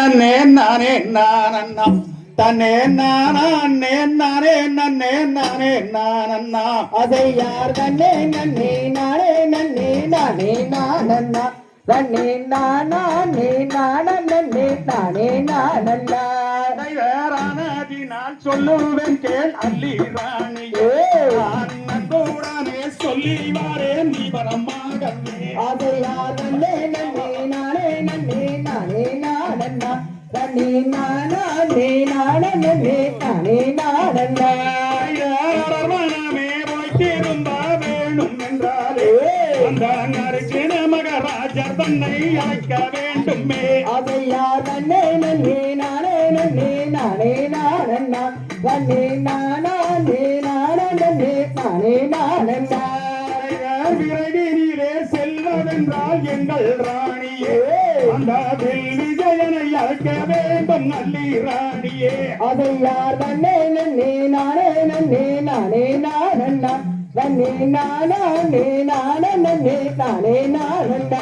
நன்னே நானே நானண்ணா. தன்னே நானே நானே நன்னே நானே நானண்ணா. அதை யார் நன்னே நன்னே நானே நன்னே நானே நானண்ணா. நன்னே நானே நானே நானே நானண்ணா. வேறானதினால் சொல்லுவேன் கேள் அல்லி ராணியே அண்ணனுடனே சொல்லி வாரேன் நீ வரமாகவே அதை யார் நன்னே நன்னே நானே நானே நானே மனமே வைத்திருந்தா வேணும் என்றாலே அந்த நறுக்கின மகராஜர் தன்னை அழைக்க வேண்டுமே அதை யார் நன்னே நானே நன்னே நானே நானண்ணா நன்னே நானே நானே நானே விரைவினிலே செல்வதென்றால் எங்கள் ராணியே அந்த விஜயனை அழைக்க வேண்டும் நல்லி ராணியே. அதை யார் நன்னே நன்னே நானே நன்னே நானே நானண்ணா. நன்னே நானே நானே நானே நானண்ணா.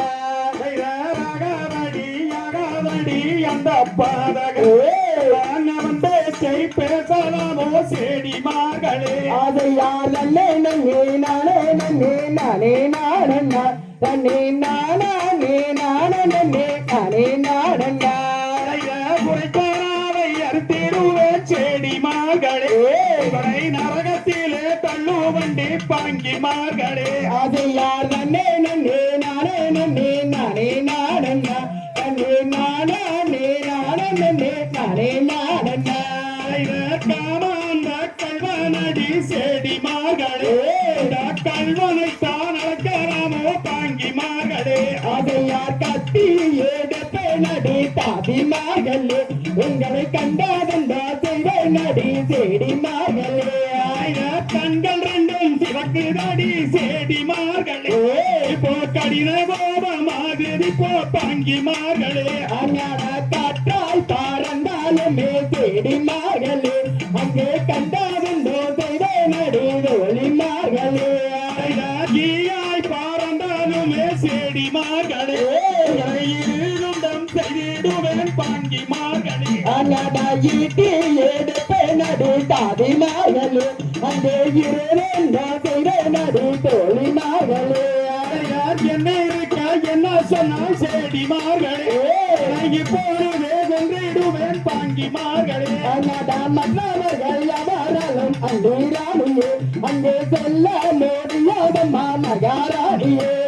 ராகவடி யாகவடி அந்த பாதகன் பேச்சை பேசலாமோ செடி மகளே அதை யார் நன்னே நன்னே நானே நன்னே நானே நானண்ணா. நன்னே நானே நானே குறைக்காராவை அறுத்திருவே செடி மகளே இவனை நரகத்திலே தள்ளு வண்டி பாங்கி மகளே அதை யார் நன்னே நன்னே நானே நன்னே நானே நானண்ணா. நன்னே நானே நானே நானே நானண்ணா. காமாந்த கல்வனடி செடி மகளே கல்வனை தான் மகளே கட்டி யார் நடி தாதி மகளே உங்களை கண்டாதந்தா செய்வே நடி செடி மகளே கண்கள் ரெண்டும் சிவக்குதடி செடி மார்களே. இப்போ கடின கோபமாகுது போ பாங்கி மார்களே. அஞ்ஞான மார்களே இருந்தம் செய்திடுவேன் பாங்கி மார்களே அனடாயிட்டி எடுப்பே நடு தாதி மகளே அங்கே இருந்த செய்வே நடி தோழி மகளே யார் என்ன இருக்க என்ன சொன்னால் செடி மார்களே இப்பொழுதே வென்றிடுவேன் பாங்கி மார்களே மற்றவர்கள் எவராலும் அங்கே செல்ல மோடியோதம்மா மகாராணியே